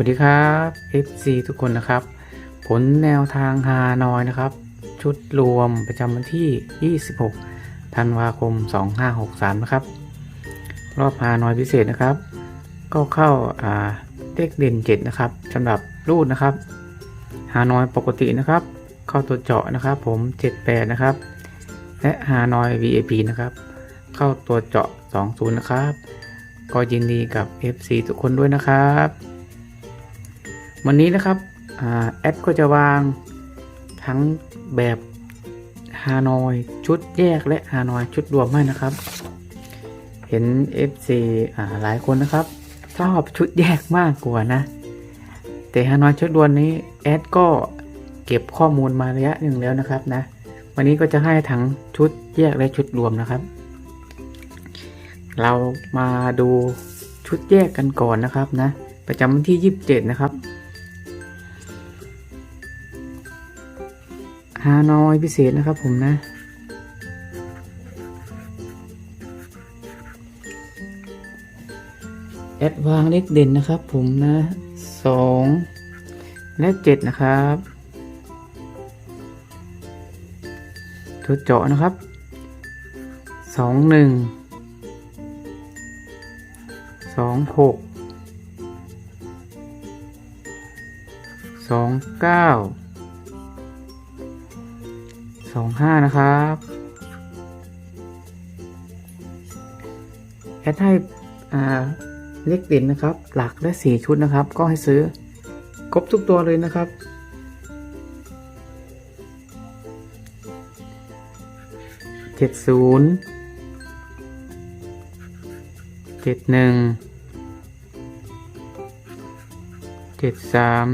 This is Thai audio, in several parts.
วัสดีครับ FC ทุกคนนะครับ ผลแนวทางฮานอยนะครับ ชุดรวมประจำวันที่ 26 ธันวาคม 2563 นะครับ รอบฮานอยพิเศษนะครับ ก็เข้าอ่าเลขเด่น 7 นะครับสำหรับรูดนะครับฮานอยปกตินะครับ เข้าตัวเจาะนะครับ ผม 78 นะครับ และฮานอย VIP นะครับ เข้าตัวเจาะ 20 นะครับ ก็ยินดีกับ FC ทุกคนด้วยนะครับ วันนี้นะครับอแอดก็จะวางทั้งแบบฮานอยชุดแยกและฮานอยชุดรวมให้นะครับ เห็น FC อ่าหลายคนนะครับชอบชุดแยกมากกว่านะ แต่ฮานอยชุดรวมนี้แอดก็เก็บข้อมูลมาระยะหนึ่งแล้วนะครับนะ วันนี้ก็จะให้ทั้งชุดแยกและชุดรวมนะครับ เรามาดูชุดแยกกันก่อนนะครับนะ ประจำวันที่ 27 นะครับ ฮานอยพิเศษนะครับผมนะ แอดวางเลขเด่นนะครับผมนะสองและเจ็ดนะครับตัวเจาะนะครับสองหนึ่งสองหกสองเก้า องห้านะครับแอดให้เลขเด่นนะครับ หลักและสี่ชุดนะครับ ก็ให้ซื้อครบทุกตัวเลยนะครับ เจ็ดศูนย์เจ็ดหนึ่งเจ็ดสาม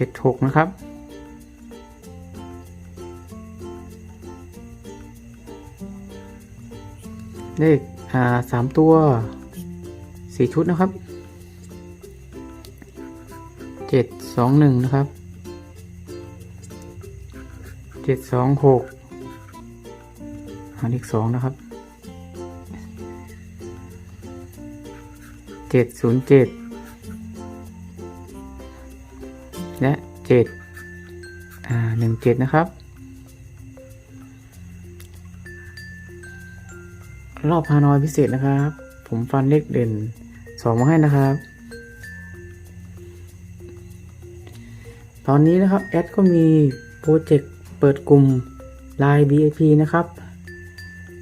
จ็ดหกนะครับ เลขอ่าสามตัวสี่ชุดนะครับเจ็ดสองหนึ่งนะครับเจ็ดสองหกหาเลขสองนะครับเจ็ดศูนย์เจ็ด และเจ็ดอ่าหนึ่งเจ็ดนะครับ รอบฮานอยพิเศษนะครับ ผมฟันเลขเด่นสองมาให้นะครับ ตอนนี้นะครับ แอดก็มีโปรเจกต์เปิดกลุ่ม Line VIP นะครับ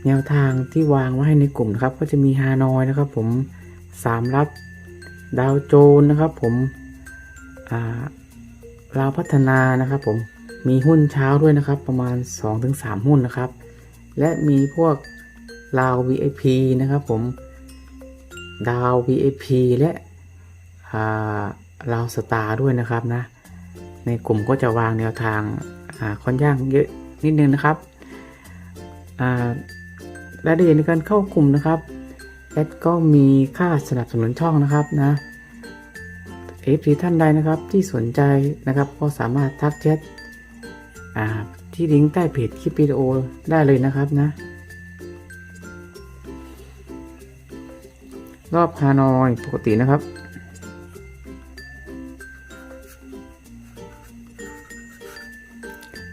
แนวทางที่วางไว้ให้ในกลุ่มนะครับ ก็จะมีฮานอยนะครับผมสามรัฐดาวโจนนะครับผมอ่า เราพัฒนานะครับผมมีหุ้นเช้าด้วยนะครับประมาณ 2-3 หุ้นนะครับ และมีพวกลาว VIP นะครับผมดาว VIP และาลาวสตาร์ด้วยนะครับนะ ในกลุ่มก็จะวางแนวทางาค่อนข้างเยอะนิดนึงนะครับอ่ารายละเอียดในการเข้ากลุ่มนะครับแอดก็มีค่าสนับสนุนช่องนะครับนะ ฟซีท่านใดนะครับที่สนใจนะครับก็สามารถทักแชทที่ลิงก์ใต้เพจคลิปวิดีโอได้เลยนะครับนะ รอบฮานอยปกตินะครับ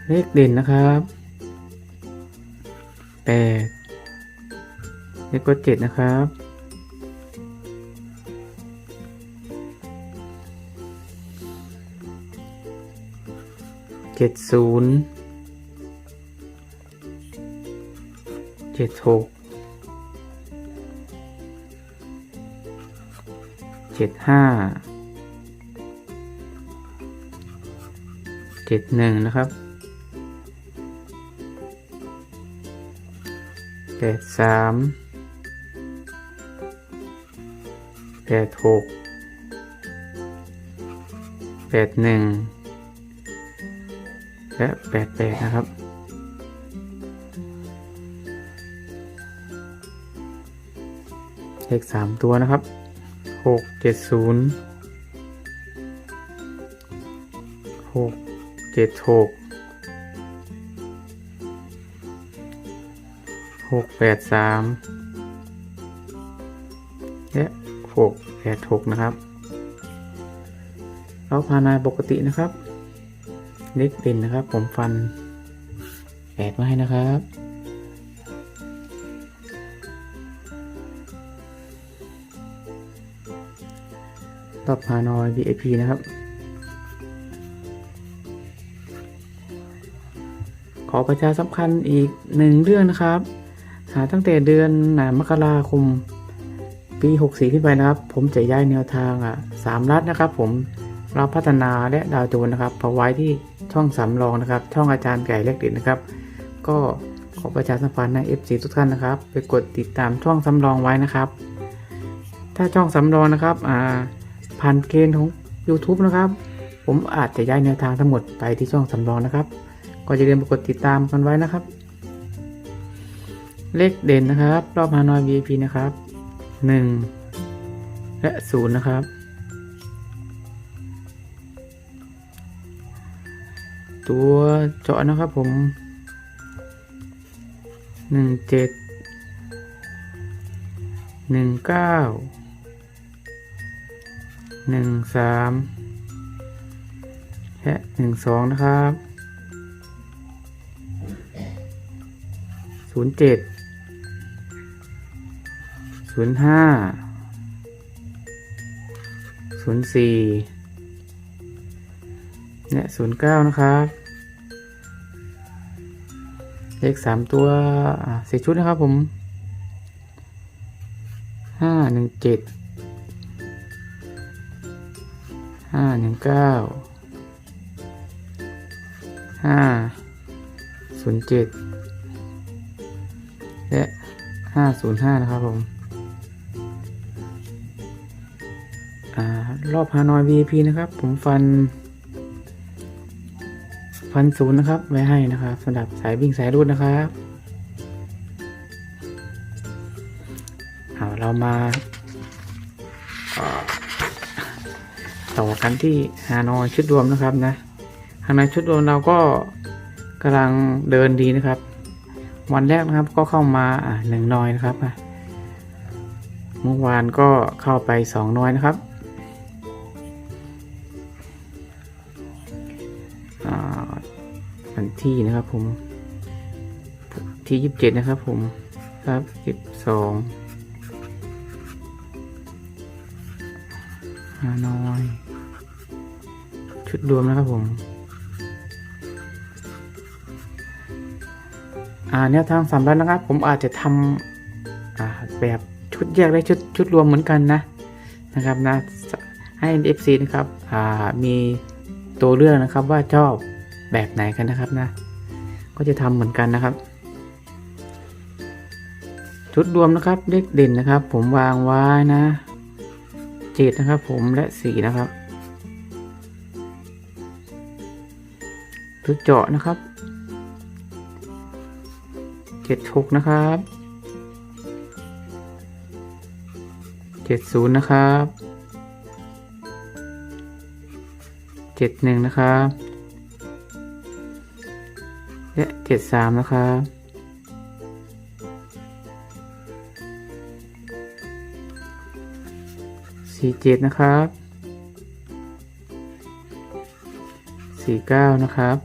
เลขเด่นนะครับแปดเลขก็เจ็ดนะครับ เจ็ดศูนย์เจ็ดหกเจ็ดห้าเจ็ดหนึ่งนะครับแปดสามแปดหกแปดหนึ่ง และแปดแปดนะครับ เลขสามตัวนะครับหกเจ็ดศูนย์หกเจ็ดหกหกแปดสามและหกแปดหกนะครับ เราพานายปกตินะครับ เล็กเด่นนะครับ ผมฟันแปดมาให้นะครับรอบฮานอย VIP นะครับ ขอประชาสัมพันธ์อีกหนึ่งเรื่องนะครับ หาตั้งแต่เดือนมกราคมปี 64 ขึ้นไปนะครับ ผมจะย้ายแนวทางอะสามรัฐนะครับ ผมเราพัฒนาและดาวโจนนะครับเอาไว้ที่ ช่องสำรองนะครับ ช่องอาจารย์ไก่เล็กเด็ดนะครับ ก็ขอประชาสัมพันธ์ใน FC ทุกท่านนะครับ ไปกดติดตามช่องสำรองไว้นะครับ ถ้าช่องสำรองนะครับอ่าผ่านเกณฑ์ของ YouTube นะครับ ผมอาจจะย้ายแนวทางทั้งหมดไปที่ช่องสำรองนะครับ ก็จะเรียนไปกดติดตามกันไว้นะครับ เลขเด่นนะครับ รอบฮานอย VIP นะครับ 1 และ 0 นะครับ ตัวเจาะนะครับผม1 7 1 9หนึ่งสามและหนึ่งสองนะครับศูนย์เจ็ดศูนย์ห้าศูนย์สี่ และศูนย์เก้านะครับ เลขสามตัวสี่ชุดนะครับผมห้าหนึ่งเจ็ดห้าหนึ่งเก้าห้าศูนย์เจ็ดและห้าศูนย์ห้านะครับผมอ่ารอบฮานอย VIP นะครับ ผมฟัน ฟันศูนย์นะครับ ไว้ให้นะครับสำหรับสายวิ่งสายรูดนะครับเอาเรามาต่อกันที่ฮานอยชุดรวมนะครับนะฮานอยชุดรวมเราก็กำลังเดินดีนะครับ วันแรกนะครับก็เข้ามาหนึ่งนอยนะครับเมื่อวานก็เข้าไปสองนอยนะครับ ที่นะครับ ผม ที่ยี่สิบเจ็ดนะครับ ผมครับสิบสองฮานอย ชุดรวมนะครับผมอ่าแนวทางสามรัฐนะครับ ผมอาจจะทำอ่าแบบชุดแยกและชุดชุดรวมเหมือนกันนะนะครับนะให้ FC นะครับอ่ามีตัวเลือกนะครับว่าชอบ แบบไหนกันนะครับนะ ก็จะทำเหมือนกันนะครับ ชุดรวมนะครับเลขเด่นนะครับ ผมวางไว้นะเจ็ดนะครับ ผมและสี่นะครับตัวเจาะนะครับเจ็ดหกนะครับเจ็ดศูนย์นะครับเจ็ดหนึ่งนะครับ และเจ็ดสามนะครับสี่เจ็ดนะครับสี่เก้านะครับ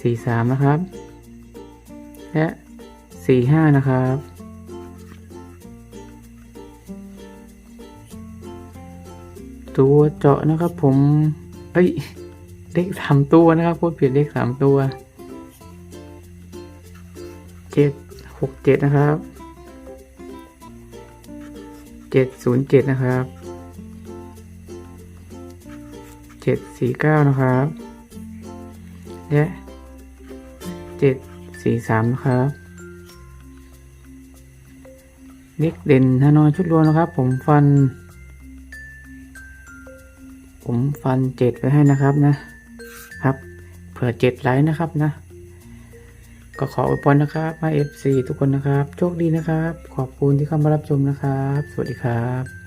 สี่สามนะครับ และสี่ห้านะครับตัวเจาะนะครับผม เอ้ย เลขสามตัวนะครับ พูดผิดเลขสามตัวเจ็ดหกเจ็ดนะครับเจ็ดศูนย์เจ็ดนะครับเจ็ดสี่เก้านะครับ และเจ็ดสี่สามนะครับเลขเด่นฮานอยชุดรวมนะครับ ผมฟัน ผมฟันเจ็ดไว้ให้นะครับนะ นะครับ เผื่อเจ็ดไลค์นะครับนะ ก็ขออวยพรนะครับมาเอฟซีทุกคนนะครับ โชคดีนะครับ ขอบคุณที่เข้ามารับชมนะครับ สวัสดีครับ